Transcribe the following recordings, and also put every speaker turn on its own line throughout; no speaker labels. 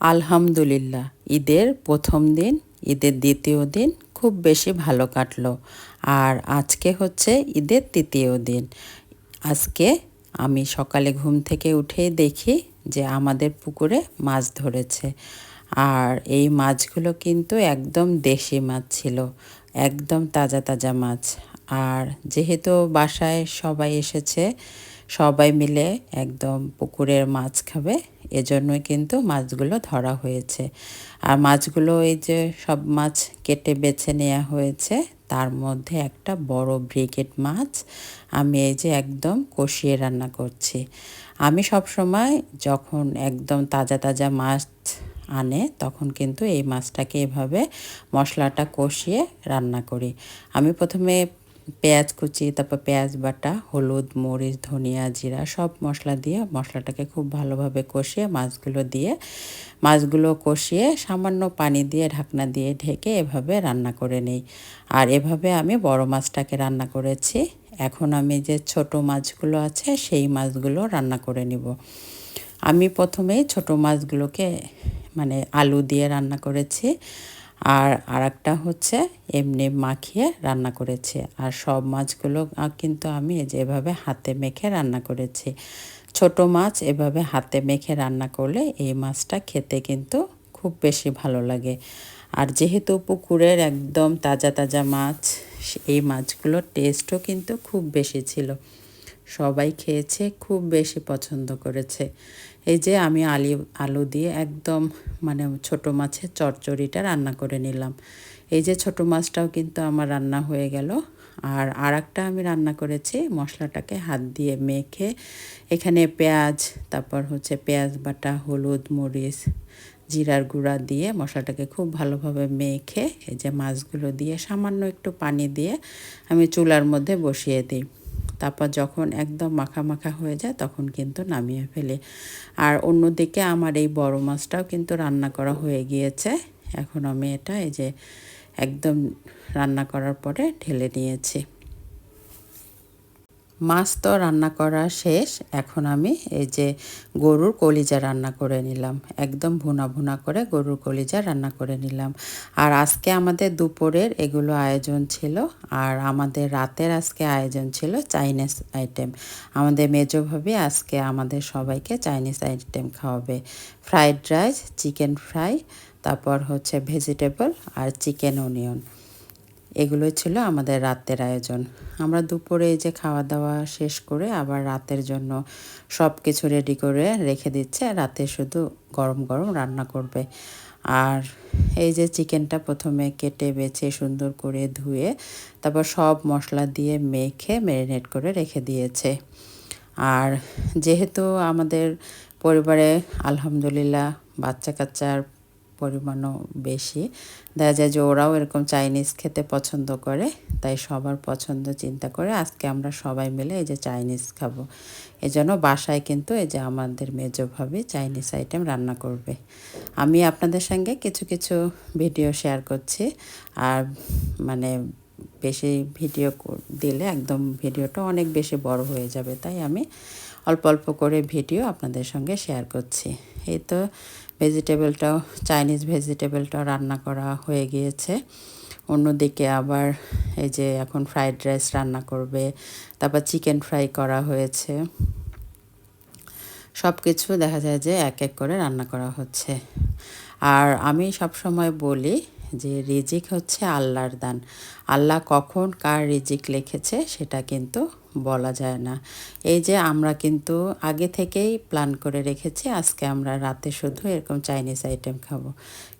আলহামদুলিল্লাহ, ঈদের প্রথম দিন, ঈদের দ্বিতীয় দিন খুব বেশি ভালো কাটলো। আর আজকে হচ্ছে ঈদের তৃতীয় দিন। আজকে আমি সকালে ঘুম থেকে উঠেই দেখি যে আমাদের পুকুরে মাছ ধরেছে। আর এই মাছগুলো কিন্তু একদম দেশি মাছ ছিল, একদম তাজা তাজা মাছ। আর যেহেতু বাসায় সবাই এসেছে সবাই মিলে একদম পুকুরের মাছ খাবে। এজন্যই কিন্তু মাছগুলো ধরা হয়েছে। আর মাছগুলো এই যে সব মাছ কেটে বেছে নেওয়া হয়েছে, তার মধ্যে একটা বড় ব্রিগেড মাছ আমি এই যে একদম কষিয়ে রান্না করছি। আমি সব সময় যখন একদম তাজা তাজা মাছ আনে, তখন কিন্তু এই মাছটাকে এভাবে মশলাটা কষিয়ে রান্না করি। আমি প্রথমে পেঁয়াজ কুচি, তারপর পেঁয়াজ বাটা, হলুদ, মরিচ, ধনিয়া, জিরা, সব মশলা দিয়ে মশলাটাকে খুব ভালোভাবে কষিয়ে মাছগুলো দিয়ে, মাছগুলো কষিয়ে সামান্য পানি দিয়ে ঢাকনা দিয়ে ঢেকে এভাবে রান্না করে নিই। আর এভাবে আমি বড় মাছটাকে রান্না করেছি। এখন আমি যে ছোট মাছগুলো আছে, সেই মাছগুলো রান্না করে নিব। আমি প্রথমেই ছোট মাছগুলোকে মানে আলু দিয়ে রান্না করেছি। আর আরেকটা হচ্ছে এমনি মাখিয়ে রান্না করেছি। আর সব মাছগুলো কিন্তু আমি যেভাবে হাতে মেখে রান্না করেছি। ছোট মাছ এভাবে হাতে মেখে রান্না করলে এই মাছটা খেতে কিন্তু খুব বেশি ভালো লাগে। আর যেহেতু পুকুরের একদম তাজা তাজা মাছ, এই মাছগুলোর টেস্টও কিন্তু খুব বেশি ছিল। সবাই খেয়েছে, খুব বেশি পছন্দ করেছে। এই যে আমি আলি, আলু দিয়ে একদম মানে ছোট মাছের চচ্চড়িটা রান্না করে নিলাম। এই যে ছোট মাছটাও কিন্তু আমার রান্না হয়ে গেল। আর আর একটা আমি রান্না করেছি, মশলাটাকে হাত দিয়ে মেখে এখানে পেঁয়াজ, তারপর হচ্ছে পেঁয়াজ বাটা, হলুদ, মরিচ, জিরার গুঁড়া দিয়ে মশলাটাকে খুব ভালোভাবে মেখে এই যে মাছগুলো দিয়ে সামান্য একটু পানি দিয়ে আমি চুলার মধ্যে বসিয়ে দিই। তারপর যখন একদম মাখা মাখা হয়ে যায় তখন কিন্তু নামিয়ে ফেলে। আর অন্যদিকে আমার এই বড় মাছটাও কিন্তু রান্না করা হয়ে গিয়েছে। এখন আমি এটা এই যে একদম রান্না করার পরে ঢেলে নিয়েছি। মাছ তো রান্না করা শেষ, এখন আমি এই যে গরুর কলিজা রান্না করে নিলাম। একদম ভুনা ভুনা করে গরুর কলিজা রান্না করে নিলাম। আর আজকে আমাদের দুপুরের এগুলো আয়োজন ছিল, আর আমাদের রাতের আজকে আয়োজন ছিল চাইনিজ আইটেম। আমাদের মেজোভাবে আজকে আমাদের সবাইকে চাইনিজ আইটেম খাওয়াবে। ফ্রাইড রাইস, চিকেন ফ্রাই, তারপর হচ্ছে ভেজিটেবল আর চিকেন অনিয়ন। এগুলোই ছিল আমাদের রাতের আয়োজন। আমরা দুপুরে যে খাওয়া দাওয়া শেষ করে আবার রাতের জন্য সব কিছু রেডি করে রেখে দিচ্ছে। রাতে শুধু গরম গরম রান্না করবে। আর এই যে চিকেনটা প্রথমে কেটে, বেছে, সুন্দর করে ধুয়ে, তারপর সব মশলা দিয়ে মেখে ম্যারিনেট করে রেখে দিয়েছে। আর যেহেতু আমাদের পরিবারে আলহামদুলিল্লাহ বাচ্চা কাচ্চার পরিমাণও বেশি। দেখা যায় যে ওরাও এরকম চাইনিজ খেতে পছন্দ করে, তাই সবার পছন্দ চিন্তা করে আজকে আমরা সবাই মিলে এই যে চাইনিজ খাব। এই জন্য বাসায় কিন্তু এই যে আমাদের মেজোভাবে চাইনিজ আইটেম রান্না করবে। আমি আপনাদের সঙ্গে কিছু কিছু ভিডিও শেয়ার করছি। আর মানে বেশি ভিডিও দিলে একদম ভিডিওটা অনেক বেশি বড় হয়ে যাবে, তাই আমি অল্প অল্প করে ভিডিও আপনাদের সঙ্গে শেয়ার করছি। এই তো ভেজিটেবলটাও চাইনিজ ভেজিটেবলটাও রান্না করা হয়ে গিয়েছে। অন্যদিকে আবার এই যে এখন ফ্রাইড রাইস রান্না করবে, তারপর চিকেন ফ্রাই করা হয়েছে। সব কিছু দেখা যায় যে এক এক করে রান্না করা হচ্ছে। আর আমি সব সময় বলি যে রিজিক হচ্ছে আল্লাহর দান। আল্লাহ কখন কার রিজিক লিখেছে সেটা কিন্তু বলা যায় না। এই যে আমরা কিন্তু আগে থেকেই প্ল্যান করে রেখেছি, আজকে আমরা রাতে শুধু এরকম চাইনিজ আইটেম খাব।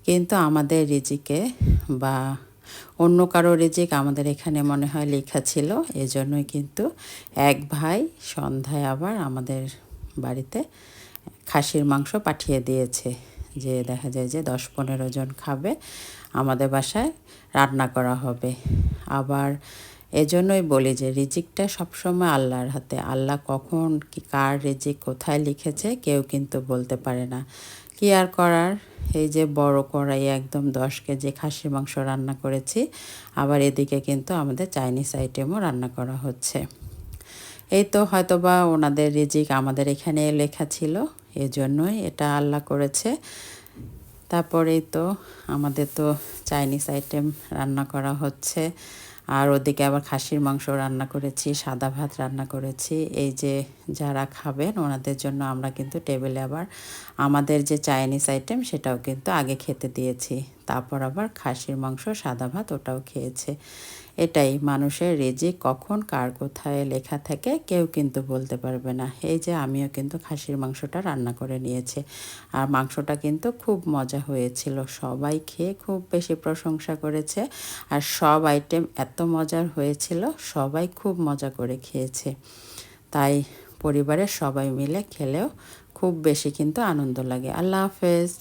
কিন্তু আমাদের রিজিকে বা অন্য কারও রিজিক আমাদের এখানে মনে হয় লেখা ছিল, এজন্যই কিন্তু এক ভাই সন্ধ্যায় আবার আমাদের বাড়িতে খাসির মাংস পাঠিয়ে দিয়েছে। যে দেখা যায় যে দশ পনেরো জন খাবে, আমাদের বাসায় রান্না করা হবে। আবার এজন্যই বলি যে রিজিকটা সবসময় আল্লাহর হাতে। আল্লাহ কখন কি, কার রিজিক কোথায় লিখেছে কেউ কিন্তু বলতে পারে না। কি আর করার? এই যে বড় কড়াই, একদম দশ কেজি খাসির মাংস রান্না করেছি। আবার এদিকে কিন্তু আমাদের চাইনিজ আইটেমও রান্না করা হচ্ছে। এই তো হয়তোবা ওনাদের রিজিক আমাদের এখানে লেখা ছিল। এজন্যই এটা আল্লাহ করেছে। তারপরেই তো আমাদের তো চাইনিজ আইটেম রান্না করা হচ্ছে। আর ওদিকে আবার খাসির মাংস রান্না করেছি, সাদা ভাত রান্না করেছি। এই যে যারা খাবেন, ওনাদের জন্য আমরা কিন্তু টেবিলে আবার আমাদের যে চাইনিজ আইটেম সেটাও কিন্তু আগে খেতে দিয়েছি। তারপর আবার খাসির মাংস, সাদা ভাত ওটাও খেয়েছে। এটাই, মানুষের রেজিক কখন কার কোথায় লেখা থাকে কেউ কিন্তু বলতে পারবে না। এই যে আমিও কিন্তু খাসির মাংসটা রান্না করে নিয়েছি। আর মাংসটা কিন্তু খুব মজা হয়েছিল। সবাই খেয়ে খুব বেশি প্রশংসা করেছে। আর সব আইটেম এত মজার হয়েছিল, সবাই খুব মজা করে খেয়েছে। তাই পরিবারের সবাই মিলে খেলেও খুব বেশি কিন্তু আনন্দ লাগে। আল্লাহ হাফেজ।